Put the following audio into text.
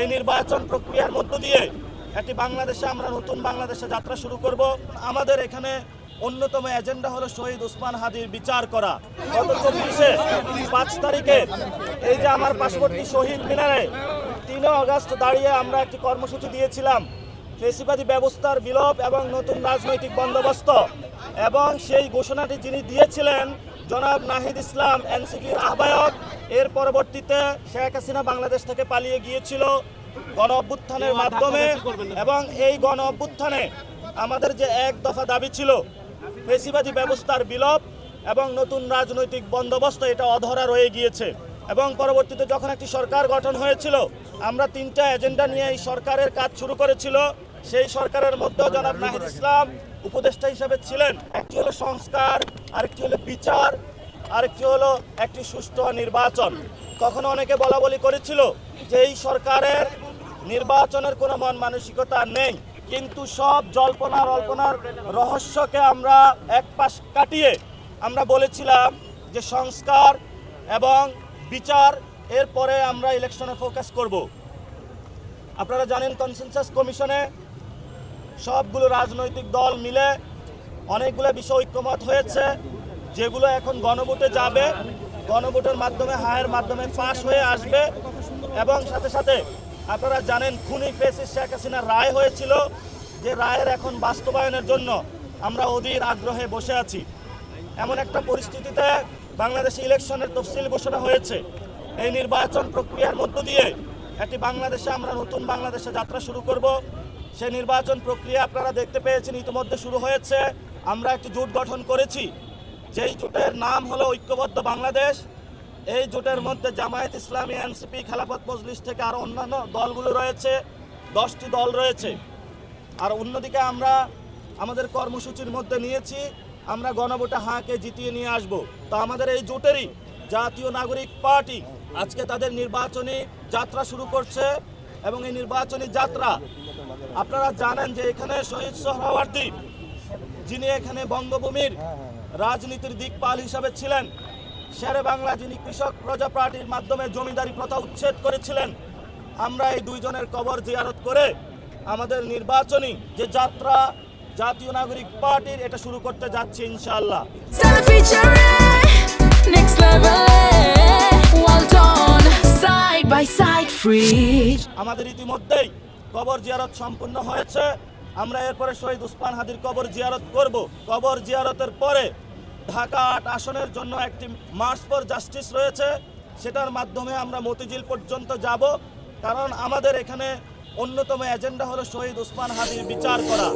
এই নির্বাচন প্রক্রিয়ার মধ্য দিয়ে একটি বাংলাদেশে আমরা নতুন বাংলাদেশে যাত্রা শুরু করব। আমাদের এখানে অন্যতম এজেন্ডা হলো শহীদ উসমান হাদির বিচার করা। গত চব্বিশে পাঁচ তারিখে এই যে আমার পার্শ্ববর্তী শহীদ মিনারে তিন আগস্ট দাঁড়িয়ে আমরা একটি কর্মসূচি দিয়েছিলাম। ফেসিবাদী ব্যবস্থার বিলোপ এবং নতুন রাজনৈতিক বন্দোবস্ত এবং সেই ঘোষণাটি যিনি দিয়েছিলেন জনাব নাহিদ ইসলাম, এনসিপির আহ্বায়ক এর পরবর্তীতে শেখ হাসিনা বাংলাদেশ থেকে পালিয়ে গিয়েছিল গণ অভ্যুত্থানের মাধ্যমে এবং এই গণ অভ্যুত্থানে আমাদের যে এক দফা দাবি ছিল ফেসিবাদী ব্যবস্থার বিলোপ এবং নতুন রাজনৈতিক বন্দোবস্ত এটা অধরা রয়ে গিয়েছে। এবং পরবর্তীতে যখন একটি সরকার গঠন হয়েছিল আমরা তিনটা এজেন্ডা নিয়ে এই সরকারের কাজ শুরু করেছিল। সেই সরকারের মধ্যেও জনাব নাহিদ ইসলাম উপদেষ্টা হিসেবে ছিলেন। একটি হলো সংস্কার আরেকটি হলো বিচার। আরেকটি হলো একটি সুষ্ঠু নির্বাচন। কখনো অনেকে বলা বলি করেছিল যে এই সরকারের নির্বাচনের কোনো মন মানসিকতা নেই। কিন্তু সব জল্পনার অল্পনার রহস্যকে আমরা এক পাশ কাটিয়ে আমরা বলেছিলাম যে সংস্কার এবং বিচার, এরপরে আমরা ইলেকশনে ফোকাস করব। আপনারা জানেন কনসেনসাস কমিশনে সবগুলো রাজনৈতিক দল মিলে অনেকগুলো বিষয় ঐক্যমত হয়েছে। যেগুলো এখন গণভোটে যাবে, গণভোটের মাধ্যমে, হায়ের মাধ্যমে পাশ হয়ে আসবে। এবং সাথে সাথে আপনারা জানেন, খুনি ফেসিস শেখ হাসিনার রায় হয়েছিল যে রায়ের এখন বাস্তবায়নের জন্য আমরা অধীর আগ্রহে বসে আছি। এমন একটা পরিস্থিতিতে বাংলাদেশে ইলেকশনের তফসিল ঘোষণা হয়েছে। এই নির্বাচন প্রক্রিয়ার মধ্য দিয়ে একটি বাংলাদেশে আমরা নতুন বাংলাদেশে যাত্রা শুরু করব। সেই নির্বাচন প্রক্রিয়া আপনারা দেখতে পেয়েছেন, ইতিমধ্যে শুরু হয়েছে। আমরা একটি জোট গঠন করেছি। যেই জোটের নাম হলো ঐক্যবদ্ধ বাংলাদেশ, এই জোটের মধ্যে জামায়াত ইসলামী, এনসিপি, খেলাফত মজলিস থেকে আরও অন্যান্য দলগুলো রয়েছে, দশটি দল রয়েছে। আর অন্যদিকে আমরা আমাদের কর্মসূচির মধ্যে নিয়েছি, আমরা গণভোটে হাঁকে জিতিয়ে নিয়ে আসব। তো আমাদের এই জোটেরই জাতীয় নাগরিক পার্টি আজকে তাদের নির্বাচনী যাত্রা শুরু করছে এবং এই নির্বাচনী যাত্রা আপনারা জানেন যে এখানে শহীদ সোহরাওয়ার্দী, যিনি এখানে বঙ্গভূমির রাজনীতির দিকপাল হিসাবে ছিলেন। শেরে বাংলা যিনি কৃষক প্রজা পার্টির মাধ্যমে জমিদারি প্রথা উচ্ছেদ করেছিলেন, আমরা এই দুইজনের কবর জিয়ারত করে আমাদের নির্বাচনী যে যাত্রা জাতীয় নাগরিক পার্টির এটা শুরু করতে যাচ্ছি ইনশাআল্লাহ. আমাদের ইতিমধ্যেই কবর জিয়ারত সম্পূর্ণ হয়েছে। আমরা এরপরে শহীদ উসমান হাদির কবর জিয়ারত করব। কবর জিয়ারতের পরে ঢাকা আট আসনের জন্য একটি মার্চ ফর জাস্টিস রয়েছে। সেটার মাধ্যমে আমরা মতিঝিল পর্যন্ত যাব। কারণ আমাদের এখানে অন্যতম এজেন্ডা হলো শহীদ উসমান হাদির বিচার করা।